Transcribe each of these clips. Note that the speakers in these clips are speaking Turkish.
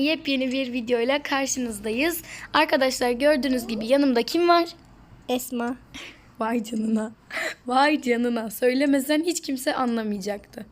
Yepyeni bir videoyla karşınızdayız. Arkadaşlar gördüğünüz gibi yanımda kim var? Esma. Vay canına. Vay canına. Söylemesen hiç kimse anlamayacaktı.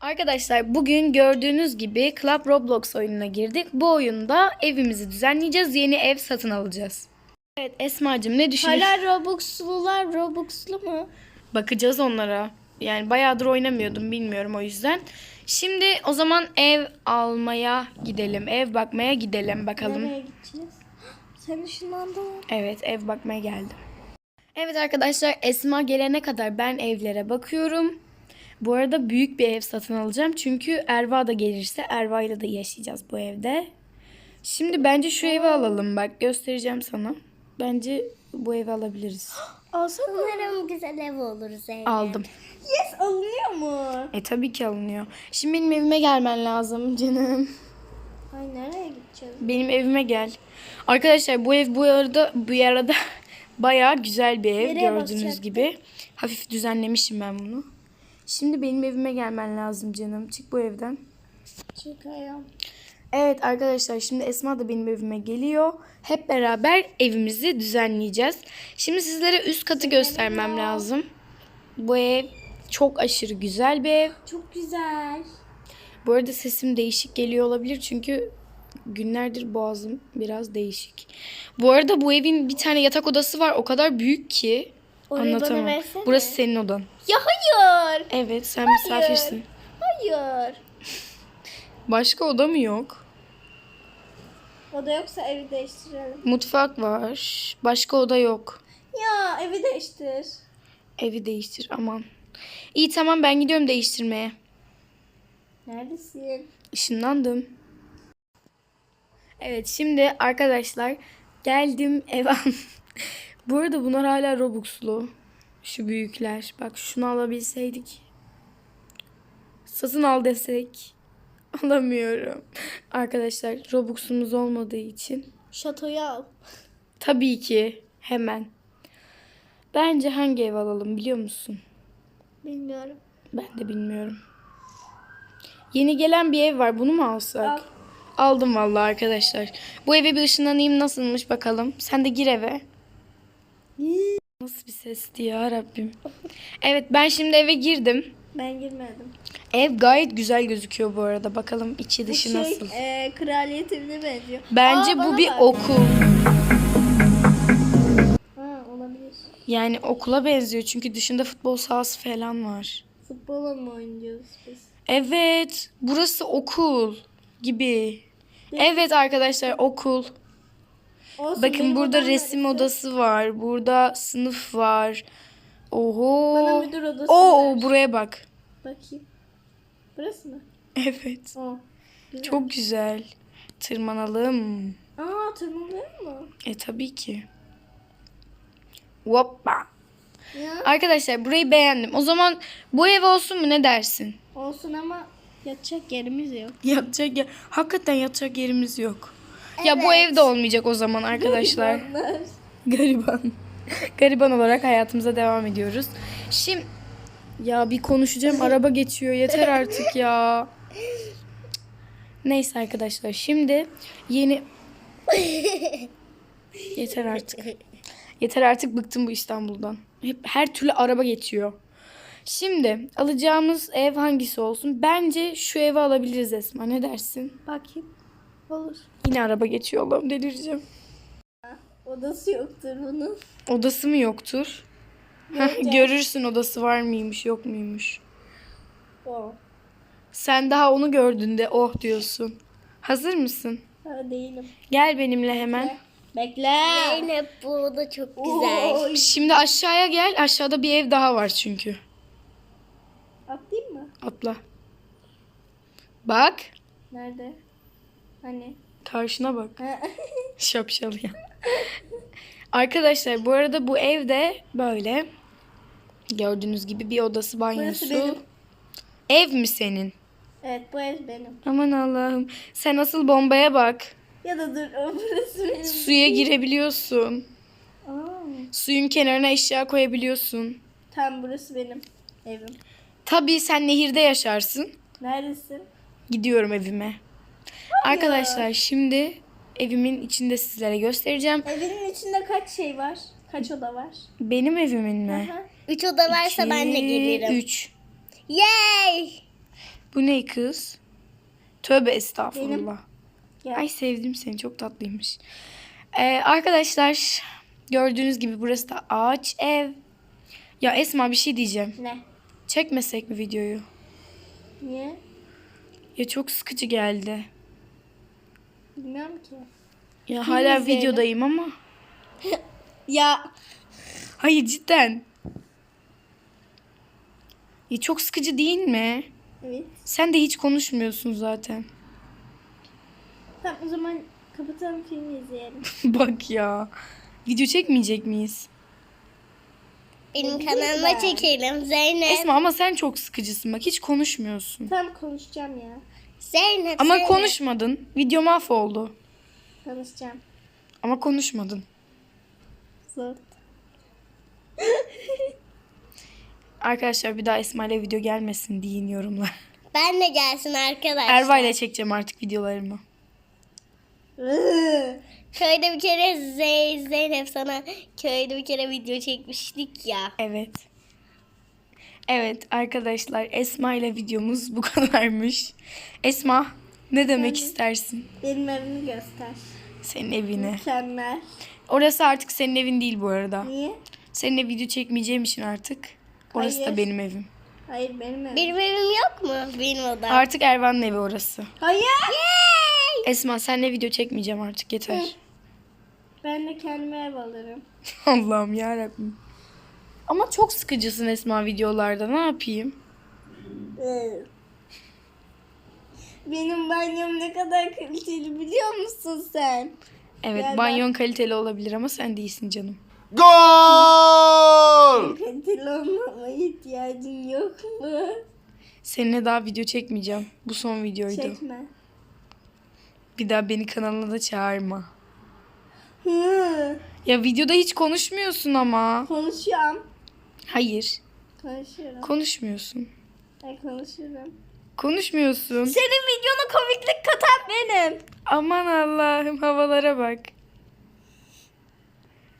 Arkadaşlar bugün gördüğünüz gibi Club Roblox oyununa girdik. Bu oyunda evimizi düzenleyeceğiz. Yeni ev satın alacağız. Evet Esma'cığım ne düşünüyorsun? Hala Robux'lular Robux'lu mu? Bakacağız onlara. Yani bayağıdır oynamıyordum bilmiyorum o yüzden. Şimdi o zaman ev almaya gidelim. Ev bakmaya gidelim bakalım. Nereye gideceğiz? Sen ışınlandın. Evet ev bakmaya geldim. Evet arkadaşlar Esma gelene kadar ben evlere bakıyorum. Bu arada büyük bir ev satın alacağım. Çünkü Erva da gelirse Erva ile de yaşayacağız bu evde. Şimdi bence şu evi alalım bak göstereceğim sana. Bence bu evi alabiliriz. Alsana. Umarım güzel ev olur Zeynep. Aldım. Yes alınıyor mu? E tabii ki alınıyor. Şimdi benim evime gelmen lazım canım. Ay nereye gideceğiz? Benim evime gel. Arkadaşlar bu ev bu arada bu arada bayağı güzel bir ev Nereye gördüğünüz gibi. Hafif düzenlemişim ben bunu. Şimdi benim evime gelmen lazım canım. Çık bu evden. Çık ayağım. Evet arkadaşlar şimdi Esma da benim evime geliyor. Hep beraber evimizi düzenleyeceğiz. Şimdi sizlere üst katı göstermem lazım. Bu ev çok aşırı güzel bir ev. Çok güzel. Bu arada sesim değişik geliyor olabilir çünkü günlerdir boğazım biraz değişik. Bu arada bu evin bir tane yatak odası var. O kadar büyük ki Orayı bana anlatamam. versene. Burası senin odan. Ya hayır. Evet, sen misafirsin. Hayır. Başka oda mı yok? O da yoksa evi değiştirelim. Mutfak var. Başka oda yok. Ya evi değiştir. Evi değiştir aman. İyi tamam ben gidiyorum değiştirmeye. Neredesin? Işınlandım. Evet şimdi arkadaşlar geldim eve. Bu arada bunlar hala Robux'lu. Şu büyükler. Bak şunu alabilseydik. Satın al desek. Alamıyorum. Arkadaşlar Robux'umuz olmadığı için. Şatoyu al. Tabii ki hemen. Bence hangi ev alalım biliyor musun? Bilmiyorum. Ben de bilmiyorum. Yeni gelen bir ev var. Bunu mu alsak? Al. Aldım vallahi arkadaşlar. Bu eve bir ışınlanayım nasılmış bakalım. Sen de gir eve. Nasıl bir sesti ya Rabbim. Evet ben şimdi eve girdim. Ben girmedim. Ev gayet güzel gözüküyor bu arada. Bakalım içi dışı şey nasıl. e, kraliyet evine benziyor. Bence Aa, bu bir bak. okul. Ha olabilir. Yani okula benziyor çünkü dışında futbol sahası falan var. Futbola mı oynuyoruz biz? Evet, burası okul gibi. Evet arkadaşlar okul. Olsun, Bakın burada resim odası var. Burada sınıf var. Oho. Bana müdür odası Oo ver. buraya bak. Bakayım. Burası mı? Evet. O. Güzel. Çok güzel. Tırmanalım. Aa tırmanıyor mu? E tabii ki. Hoppa. Ya. Arkadaşlar burayı beğendim. O zaman bu ev olsun mu ne dersin? Olsun ama yatacak yerimiz yok. Yatacak yer. Hakikaten yatacak yerimiz yok. Ya bu ev de olmayacak o zaman arkadaşlar. Onlar. Gariban. Gariban olarak hayatımıza devam ediyoruz. Şimdi ya bir konuşacağım araba geçiyor yeter artık ya. Neyse arkadaşlar şimdi yeni yeter artık. Yeter artık bıktım bu İstanbul'dan. Hep her türlü araba geçiyor. Şimdi alacağımız ev hangisi olsun? Bence şu evi alabiliriz Esma. Ne dersin? Bakayım. Olur. Yine araba geçiyor Allah'ım delireceğim. Odası yoktur bunun. Odası mı yoktur? Görürsün odası var mıymış yok muymuş. O. Sen daha onu gördüğünde oh diyorsun. Hazır mısın? Ha değilim. Gel benimle hemen. Bekle. Zeynep bu oda çok güzel. Oy. Şimdi aşağıya gel. Aşağıda bir ev daha var çünkü. Atlayayım mı? Atla. Bak. Nerede? Hani? Karşına bak. Şapşal ya. Arkadaşlar bu arada bu evde böyle gördüğünüz gibi bir odası banyosu. Burası benim. Ev mi senin? evet bu ev benim. Aman Allah'ım. Sen asıl bombaya bak. Ya da dur o burası benim. Suya girebiliyorsun. Aa, Suyun kenarına eşya koyabiliyorsun. tam burası benim evim. Tabii sen nehirde yaşarsın. Neredesin? Gidiyorum evime. Arkadaşlar şimdi evimin içinde sizlere göstereceğim. Evinin içinde kaç şey var? Kaç oda var? Benim evimin mi? Aha. Üç oda varsa ben de gelirim. 3. Yay! Bu ne kız? Tövbe estağfurullah. Gel. Ay sevdim seni çok tatlıymış. Ee, arkadaşlar gördüğünüz gibi burası da ağaç ev. Ya Esma bir şey diyeceğim. Ne? Çekmesek mi videoyu? Niye? Ya çok sıkıcı geldi. Bilmiyorum ki. Ya hala izleyelim. videodayım ama. Ya Hayır cidden. Ya çok sıkıcı değil mi? evet. Sen de hiç konuşmuyorsun zaten. Tamam o zaman kapatalım filmi izleyelim. Bak ya. Video çekmeyecek miyiz? Benim Ben- kanalıma çekelim Zeynep. Esma ama sen çok sıkıcısın. Bak hiç konuşmuyorsun. Tamam konuşacağım ya. Zeynep. Ama Zeynep. konuşmadın. Video mahvoldu. Konuşacağım. Ama konuşmadın. Zor. Arkadaşlar bir daha Esma ile video gelmesin deyin yorumlar. Ben de gelsin arkadaşlar. Erva ile çekeceğim artık videolarımı. Köyde bir kere Zey- Zeynep sana köyde bir kere video çekmiştik ya. Evet. Evet arkadaşlar Esma ile videomuz bu kadarmış. Esma ne demek istersin? Benim evimi göster. Senin evine. Mükemmel. Orası artık senin evin değil bu arada. Niye? Seninle video çekmeyeceğim için artık. Orası da Hayır. benim evim. Hayır benim evim. Benim evim yok mu? Benim odam. Artık Ervan'ın evi orası. Hayır. Yay! Esma seninle video çekmeyeceğim artık yeter. Ben de kendime ev alırım. Allah'ım yarabbim. Ama çok sıkıcısın Esma videolarda. Ne yapayım? Benim banyom ne kadar kaliteli biliyor musun sen? Evet Gel banyon kaliteli olabilir ama sen değilsin canım. Gol! Kaliteli olmama ihtiyacın yok mu? Seninle daha video çekmeyeceğim. Bu son videoydu. Çekme. Bir daha beni kanalına da çağırma. Hı. Ya videoda hiç konuşmuyorsun ama. Konuşuyorum. Hayır. Konuşuyorum. Konuşmuyorsun. Ben konuşurum. Konuşmuyorsun. Senin videona komiklik katan benim. Aman Allah'ım havalara bak.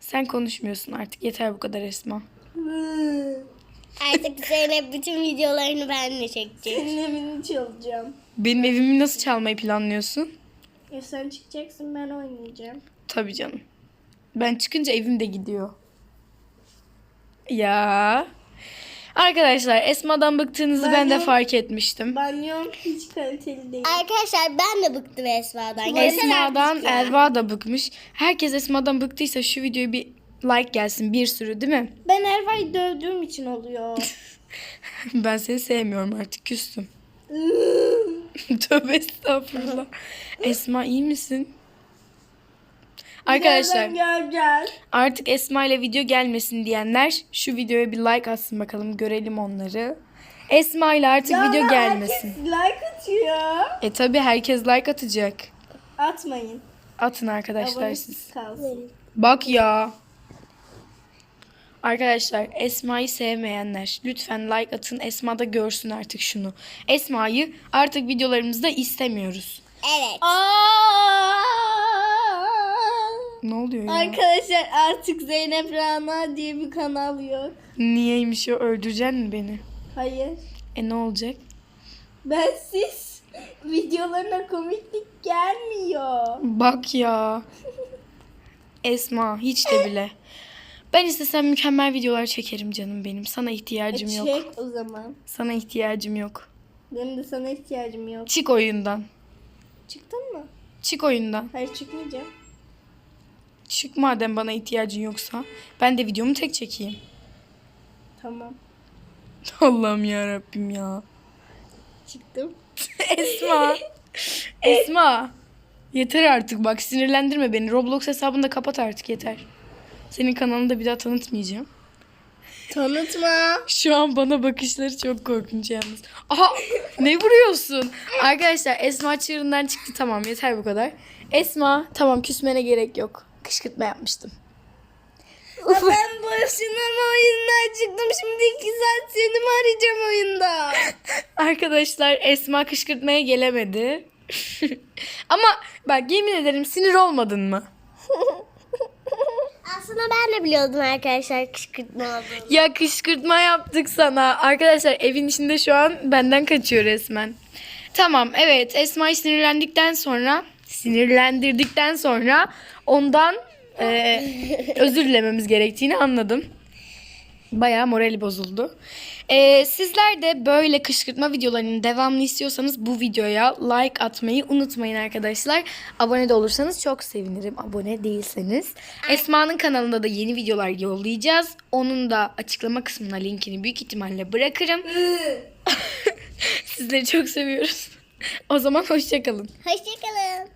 Sen konuşmuyorsun artık. Yeter bu kadar Esma. Hı. Artık Zeynep bütün videolarını benimle çekecek. Senin evini çalacağım. Benim evimi nasıl çalmayı planlıyorsun? Ya sen çıkacaksın ben oynayacağım. Tabii canım. Ben çıkınca evim de gidiyor. Ya. Arkadaşlar Esma'dan bıktığınızı ben de Ben- fark etmiştim. Banyom hiç kaliteli değil. Arkadaşlar ben de bıktım Esma'dan. Esma'dan. Erva da bıkmış. Herkes Esma'dan bıktıysa şu videoya bir like gelsin. Bir sürü değil mi? Ben Erva'yı dövdüğüm için oluyor. Ben seni sevmiyorum artık. Küstüm. Tövbe estağfurullah. Esma iyi misin? Arkadaşlar göreceğiz. artık Esma ile video gelmesin diyenler şu videoya bir like atsın bakalım görelim onları. Esma ile artık Ya video gelmesin. Herkes like atıyor. E tabi herkes like atacak. Atmayın. Atın arkadaşlar Abonesiz siz. kalsın. Bak ya. Arkadaşlar Esma'yı sevmeyenler lütfen like atın. Esma da görsün artık şunu. Esma'yı artık videolarımızda istemiyoruz. Evet. Aa! Oluyor ya? Arkadaşlar artık Zeynep Rana diye bir kanal yok. Niyeymiş o öldüreceksin mi beni? Hayır. E ne olacak? Ben siz videolarına komiklik gelmiyor. Bak ya. Esma hiç de bile. Ben istesem mükemmel videolar çekerim canım benim. Sana ihtiyacım E, yok. çek o zaman. Sana ihtiyacım yok. Benim de sana ihtiyacım yok. Çık oyundan. Çıktın mı? Çık oyundan. Hayır çıkmayacağım. Çık madem bana ihtiyacın yoksa. Ben de videomu tek çekeyim. Tamam. Allah'ım ya Rabbim ya. Çıktım. Esma. Esma. Yeter artık bak sinirlendirme beni. Roblox hesabını da kapat artık yeter. Senin kanalını da bir daha tanıtmayacağım. Tanıtma. Şu an bana bakışları çok korkunç yalnız. Aha ne vuruyorsun? Arkadaşlar Esma çığırından çıktı tamam yeter bu kadar. Esma tamam küsmene gerek yok. Kışkırtma yapmıştım. Ya ben boşuna mı oyundan çıktım? Şimdi iki saat seni mi arayacağım oyunda? Arkadaşlar Esma kışkırtmaya gelemedi. Ama bak yemin ederim sinir olmadın mı? Aslında ben de biliyordum arkadaşlar kışkırtma olduğunu. Ya kışkırtma yaptık sana. Arkadaşlar evin içinde şu an benden kaçıyor resmen. Tamam evet Esma'yı sinirlendikten sonra sinirlendirdikten sonra ondan e, özür dilememiz gerektiğini anladım. Bayağı morali bozuldu. E, sizler de böyle kışkırtma videolarının devamını istiyorsanız bu videoya like atmayı unutmayın arkadaşlar. Abone de olursanız çok sevinirim. Abone değilseniz. Esma'nın kanalında da yeni videolar yollayacağız. Onun da açıklama kısmına linkini büyük ihtimalle bırakırım. Sizleri çok seviyoruz. O zaman hoşçakalın. Hoşçakalın.